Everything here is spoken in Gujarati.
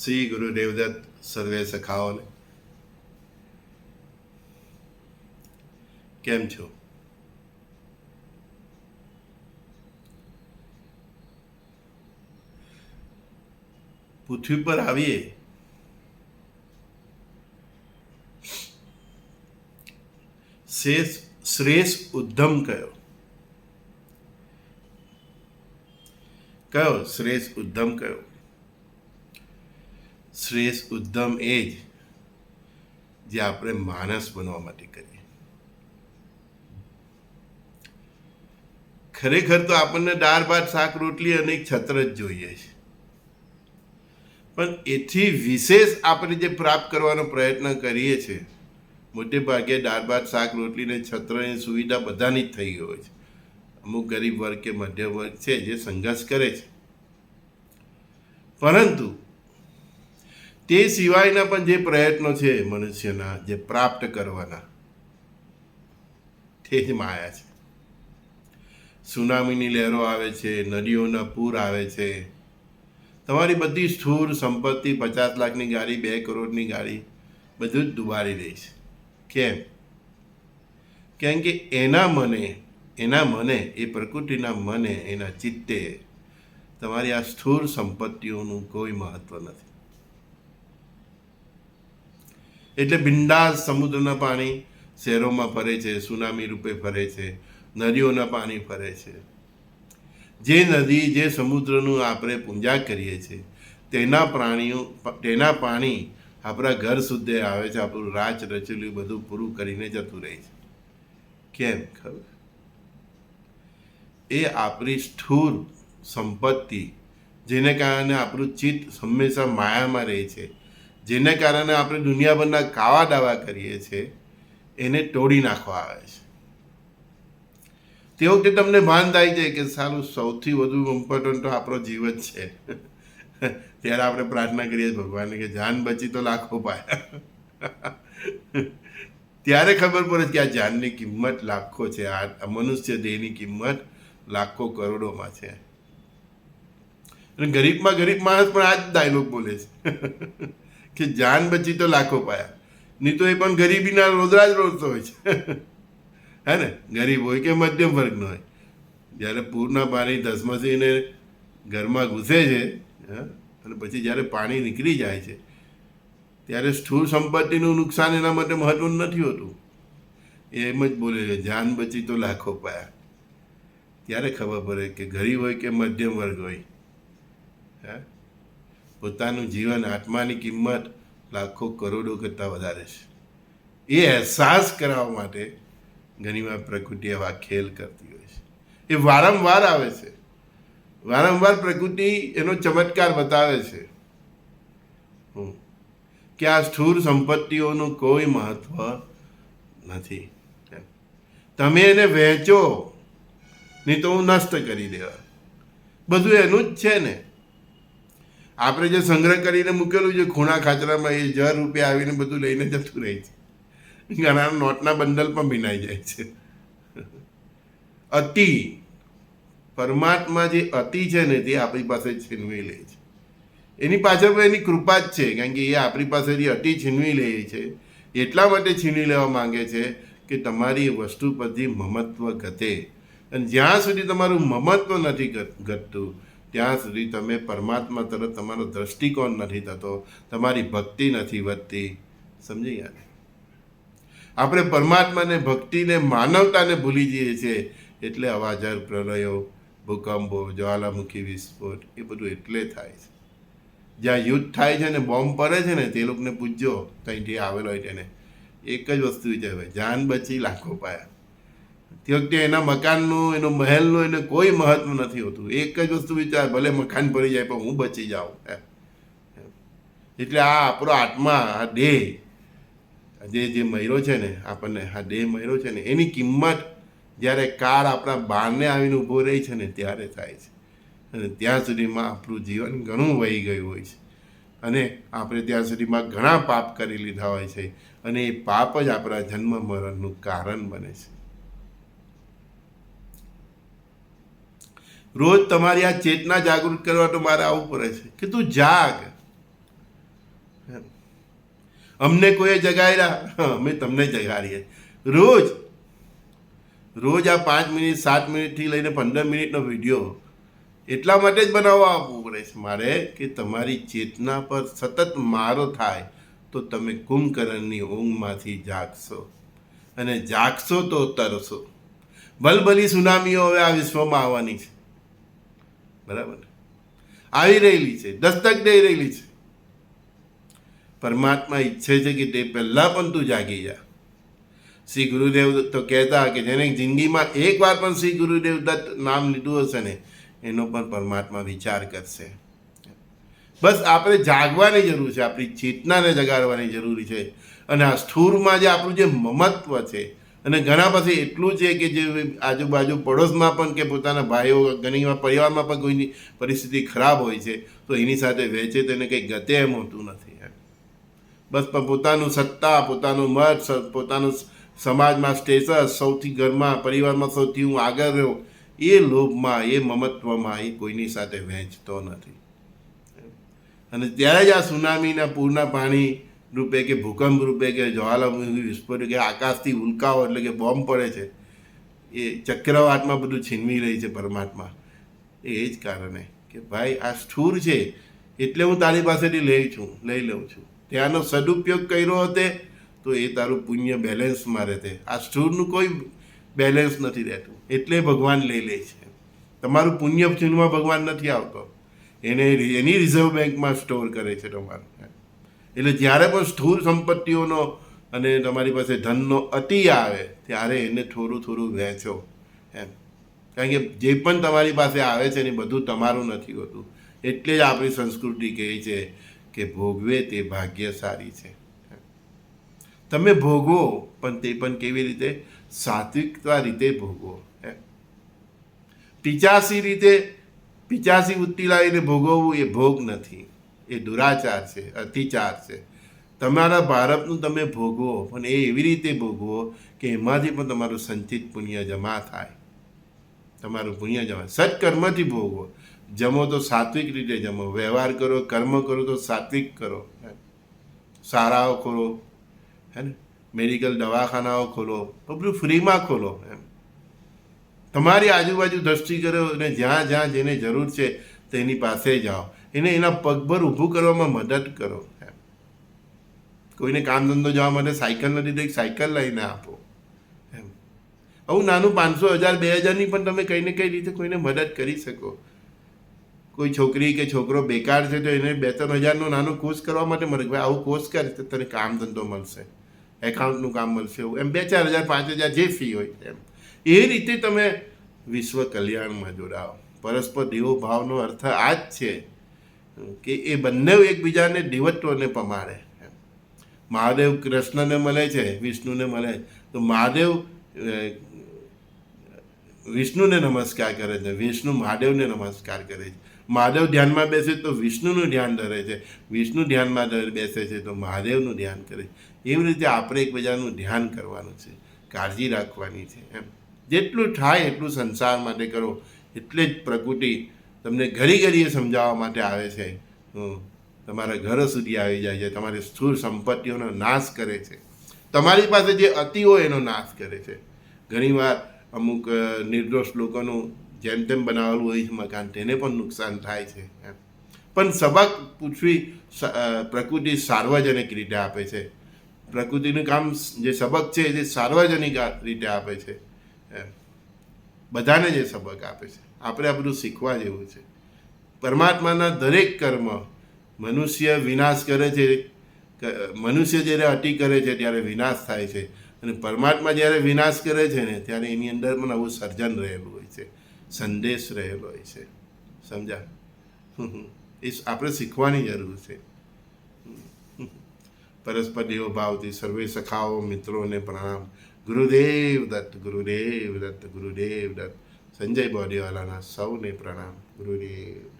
શ્રી ગુરુ દેવદત્ત સર્વે સખાઓને કેમ છો પૃથ્વી પર આવીએ શેષ શ્રેષ્ઠ ઉદ્ધમ કયો કયો શ્રેષ્ઠ ઉદ્ધમ કયો શ્રેષ્ઠ ઉદ્ધમ એ જ જે આપણે માણસ બનવા માટે કરીએ. ખરેખર તો આપણને દાળ, ભાત, શાક, રોટલી અને એક છત્ર જ જોઈએ છે. પણ એથી વિશેષ આપણે જે પ્રાપ્ત કરવાનો પ્રયત્ન કરીએ છીએ મોટે ભાગે દાળ, ભાત, શાક, રોટલી ને છત્રની સુવિધા બધાની જ થઈ ગયો છે. અમુક ગરીબ વર્ગ કે મધ્યમ વર્ગ છે જે સંઘર્ષ કરે છે. પરંતુ તે સિવાયના પણ જે પ્રયત્નો છે મનુષ્યના, જે પ્રાપ્ત કરવાના, તે જ માયા છે. સુનામીની લહેરો આવે છે, નદીઓના પૂર આવે છે. તમારી બધી સ્થૂર સંપત્તિ, પચાસ લાખની ગાડી, બે કરોડની ગાડી, બધું જ ડુબાડી દે છે. કેમ? કેમ કે એના મને એના મને, એ પ્રકૃતિના મને, એના ચિત્તે તમારી આ સ્થૂર સંપત્તિઓનું કોઈ મહત્વ નથી. એટલે બિંદાસ સમુદ્રના પાણી શહેરોમાં ફરે છે, સુનામી રૂપે ફરે છે, નદીઓના પાણી ફરે છે. જે નદી, જે સમુદ્રનું આપણે પૂજા કરીએ છીએ, તેના પ્રાણીઓ, તેના પાણી આપણા ઘર સુધી આવે છે, આપણું રાચ રચેલું બધું પૂરું કરીને જતું રહે છે. કેમ? ખબર? એ આપણી સ્થૂળ સંપત્તિ, જેને કારણે આપણું ચિત્ત હંમેશા માયામાં રહે છે. જેને કારણે આપણે દુનિયાભરના કાવા દાવા કરીએ છીએ, એને તોડી નાખવા આવે છે. તે વખતે તમને ભાન થાય છે કે સારું, સૌથી વધુ ઇમ્પોર્ટન્ટ તો આપણો જીવ જ છે. ત્યારે આપણે પ્રાર્થના કરીએ ભગવાનને કે જાન બચી તો લાખો પાયા. ત્યારે ખબર પડે કે આ જાનની કિંમત લાખો છે. આ મનુષ્ય દેહની કિંમત લાખો કરોડોમાં છે. ગરીબમાં ગરીબ માણસ પણ આ જ ડાયલોગ બોલે છે. કે જાન બચી તો લાખો પાયા. નહીં તો એ પણ ગરીબીના રોદરા જ રોડતો હોય છે. હે ને? ગરીબ હોય કે મધ્યમ વર્ગનો હોય. જ્યારે પૂરના પાણી ધસમસીને ઘરમાં ઘૂસે છે અને પછી જ્યારે પાણી નીકળી જાય છે, ત્યારે સ્થૂળ સંપત્તિનું નુકસાન એના માટે મહત્વનું નથી હોતું. એમ જ બોલે છે, જાન બચી તો લાખો પાયા. ત્યારે ખબર પડે કે ગરીબ હોય કે મધ્યમ વર્ગ હોય. હે? પોતાનું જીવન આત્માની કિંમત લાખો કરોડો કરતાં વધારે છે. એ અહેસાસ કરાવવા માટે ઘણીવાર પ્રકૃતિ આવા ખેલ કરતી હોય છે. એ વારંવાર આવે છે. વારંવાર પ્રકૃતિ એનો ચમત્કાર બતાવે છે. કે આ સ્થૂળ સંપત્તિઓનું કોઈ મહત્વ નથી. તમે એને વહેંચો, નહીં તો હું નષ્ટ કરી દેવા. બધું એનું જ છે ને. આપણે જે સંગ્રહ કરીને મૂકેલું છે, ખૂણા ખાચરામાં એ હજાર રૂપિયા આવીને બધું લઈને જતું રહે છે. ઘણા નોટના બંડલ પણ ભીનાઈ જાય છે. અતિ, પરમાત્મા જે અતિ છે ને, તે આપણી પાસે છીનવી લે છે. એની પાછળ પણ એની કૃપા જ છે, કારણ કે એ આપણી પાસેથી અતિ છીનવી લે છે, એટલા માટે છીનવી લેવા માંગે છે કે તમારી વસ્તુ પરથી મમત્વ ઘટે. અને જ્યાં સુધી તમારું મમત્વ નથી ઘટતું ત્યાં સુધી તમે પરમાત્મા તરફ તમારો દ્રષ્ટિકોણ નથી થતો, તમારી ભક્તિ નથી વધતી. સમજી ગયા આપણે પરમાત્માને, ભક્તિને, માનવતાને ભૂલી જઈએ છીએ. એટલે અવાજર પ્રલયો, ભૂકંપો, જ્વાલામુખી વિસ્ફોટ, એ બધું એટલે થાય છે. જ્યાં યુદ્ધ થાય છે ને, બોમ્બ પડે છે ને, તે લોકોને પૂછજો કંઈથી આવેલો હોય તેને. એક જ વસ્તુ વિચારે, જાન બચી લાખો પાયા. તે વખતે એના મકાનનું, એનું મહેલનું, એને કોઈ મહત્વ નથી હોતું. એક જ વસ્તુ વિચાર, ભલે મકાન પડી જાય, પણ હું બચી જાઉં. એટલે આ આપણો આત્મા, આ દેહ જે જે મયરો છે ને, આપણને આ દેહ મયરો છે ને, એની કિંમત જ્યારે કાર આપણા બારને આવીને ઊભો રહી છે ને, ત્યારે થાય છે. અને ત્યાં સુધીમાં આપણું જીવન ઘણું વહી ગયું હોય છે. અને આપણે ત્યાં સુધીમાં ઘણા પાપ કરી લીધા હોય છે. અને એ પાપ જ આપણા જન્મ મરણનું કારણ બને છે. રોજ તમારી આ ચેતના જાગૃત કરવા તો મારે આવવું પડે છે. કે તું જાગ. અમને કોઈએ જગાડ્યા? અમે તમને જગાડીએ. રોજ રોજ આ પાંચ મિનિટ, સાત મિનિટથી લઈને પંદર મિનિટનો વીડિયો. એટલા માટે જ બનાવવા આપવું પડે છે મારે કે તમારી ચેતના પર સતત મારો થાય તો તમે કુંભકરણની ઊંઘમાંથી જાગશો અને જાગશો તો તરશો બલબલી સુનામીઓ હવે આ વિશ્વમાં આવવાની છે. બરાબર? આવી રહેલી છે, દસ્તક દઈ રહેલી છે. પરમાત્મા ઈચ્છે છે કે તે પહેલાં પણ તું જાગી જા. શ્રી ગુરુદેવ તો કહેતા કે જેને જિંદગીમાં એક વાર પણ શ્રી ગુરુદેવ દત્ત નામ લીધું હશે ને, એનો પણ પરમાત્મા વિચાર કરશે. બસ આપણે જાગવાની જરૂર છે, આપણી ચેતનાને જગાડવાની જરૂરી છે. અને આ સ્થૂળમાં જે આપણું જે મમત્વ છે અને ઘણા પછી એટલું છે કે જે આજુબાજુ પડોશમાં પણ કે પોતાના ભાઈઓ ઘણી વાર પરિવારમાં પણ કોઈની પરિસ્થિતિ ખરાબ હોય છે, તો એની સાથે વહેંચે તેને કંઈ ગતે એમ હોતું નથી એમ. બસ પણ પોતાનું સત્તા, પોતાનું મત પોતાનું સમાજમાં સ્ટેટસ સૌથી ઘરમાં, પરિવારમાં સૌથી હું આગળ રહ્યો, એ લોભમાં, એ મમત્વમાં એ કોઈની સાથે વહેંચતો નથી. અને ત્યારે જ આ સુનામીના પૂરના પાણી રૂપે કે ભૂકંપ રૂપે કે જ્વાલામુખી વિસ્ફોટ કે આકાશથી ઉલ્કાઓ એટલે કે બોમ્બ પડે છે, એ ચક્રવાતમાં બધું છીનવી રહી છે પરમાત્મા. એ જ કારણે કે ભાઈ આ સ્થૂર છે, એટલે હું તારી પાસેથી લઈ છું, લઈ લઉં છું. ત્યાંનો સદુપયોગ કર્યો હતે, તો એ તારું પુણ્ય બેલેન્સમાં રહેતે આ સ્થૂળનું કોઈ બેલેન્સ નથી રહેતું. એટલે ભગવાન લઈ લે છે. તમારું પુણ્ય ચિહ્નમાં ભગવાન નથી આવતો. એને એની રિઝર્વ બેંકમાં સ્ટોર કરે છે તમારું. એટલે જ્યારે પણ સ્થૂળ સંપત્તિઓનો અને તમારી પાસે ધનનો અતિ આવે, ત્યારે એને થોડું થોડું વહેંચો. એમ. કારણ કે જે પણ તમારી પાસે આવે છે ને બધું તમારું નથી હોતું. એટલે જ આપણી સંસ્કૃતિ કહે છે કે ભોગવે તે ભાગ્યશાળી છે. તમે ભોગવો, પણ તે પણ કેવી રીતે? સાત્વિકતા રીતે ભોગવો. પિચાસી રીતે, પિચાસી વૃત્તિ લાવીને ભોગવવું એ ભોગ નથી. એ દુરાચાર છે, અતિચાર છે. તમારા ભારતનું તમે ભોગવો, પણ એ એવી રીતે ભોગવો કે એમાંથી પણ તમારું સંચિત પુણ્ય જમા થાય. તમારું પુણ્ય જમા સત્કર્મથી ભોગવો. જમો તો સાત્વિક રીતે જમો. વ્યવહાર કરો, કર્મ કરો તો સાત્વિક કરો. શાળાઓ ખોલો. હે ને? મેડિકલ દવાખાનાઓ ખોલો. બધું ફ્રીમાં ખોલો. એમ. તમારી આજુબાજુ દ્રષ્ટિ કરો અને જ્યાં જ્યાં જેને જરૂર છે તેની પાસે જાઓ. એને એના પગભર ઊભું કરવામાં મદદ કરો. કોઈને કામ ધંધો જવા માટે સાયકલ નથી તો એક સાયકલ લઈને આપો. એમ. આવું નાનું પાંચસો હજાર, બે હજારની પણ તમે કંઈ ને કઈ રીતે કોઈને મદદ કરી શકો. કોઈ છોકરી કે છોકરો બેકાર છે તો એને બે ત્રણ હજારનો નાનો કોર્સ કરવા માટે મળે ભાઈ, આવું કોર્સ કર તો તને કામ ધંધો મળશે. એકાઉન્ટનું કામ મળશે એવું. એમ, બે ચાર હજાર, પાંચ હજાર જે ફી હોય. એમ. એ રીતે તમે વિશ્વ કલ્યાણમાં જોડાઓ. પરસ્પર દેવો ભાવનો અર્થ આ જ છે કે એ બંને એકબીજાને દેવત્વને પમાડે. મહાદેવ કૃષ્ણને મળે છે, વિષ્ણુને મળે. તો મહાદેવ વિષ્ણુને નમસ્કાર કરે છે, વિષ્ણુ મહાદેવને નમસ્કાર કરે છે. મહાદેવ ધ્યાનમાં બેસે તો વિષ્ણુનું ધ્યાન ધરે છે. વિષ્ણુ ધ્યાનમાં બેસે છે તો મહાદેવનું ધ્યાન કરે એવી રીતે આપણે એકબીજાનું ધ્યાન કરવાનું છે, કાળજી રાખવાની છે, એમ. જેટલું થાય એટલું સંસાર માટે કરો. એટલે જ પ્રકૃતિ તમને ઘડી ઘડીએ સમજાવવા માટે આવે છે. તમારા ઘર સુધી આવી જાય છે, તમારી સ્થૂળ સંપત્તિઓનો નાશ કરે છે. તમારી પાસે જે અતિ હોય એનો નાશ કરે છે. ઘણીવાર અમુક નિર્દોષ લોકોનું જેમ તેમ બનાવેલું હોય છે મકાન, તેને પણ નુકસાન થાય છે. પણ સબક પૂછવી પ્રકૃતિ સાર્વજનિક રીતે આપે છે. પ્રકૃતિનું કામ જે સબક છે તે સાર્વજનિક રીતે આપે છે. એમ. બધાને જે સબક આપે છે. આપણે આ બધું શીખવા જેવું છે. પરમાત્માના દરેક કર્મ મનુષ્ય વિનાશ કરે છે મનુષ્ય જ્યારે અટી કરે છે ત્યારે વિનાશ થાય છે. અને પરમાત્મા જ્યારે વિનાશ કરે છે ને, ત્યારે એની અંદર પણ આવું સર્જન રહેલું હોય છે. સંદેશ રહેલો હોય છે. સમજા એ આપણે શીખવાની જરૂર છે. પરસ્પર દેવો ભાવથી સર્વે સખાઓ મિત્રોને પ્રણામ. ગુરુદેવ દત્ત ગુરુદેવ દત્ત ગુરુદેવ દત્ત સંજય બોડીવાલાના સૌને પ્રણામ ગુરુદેવ દત્ત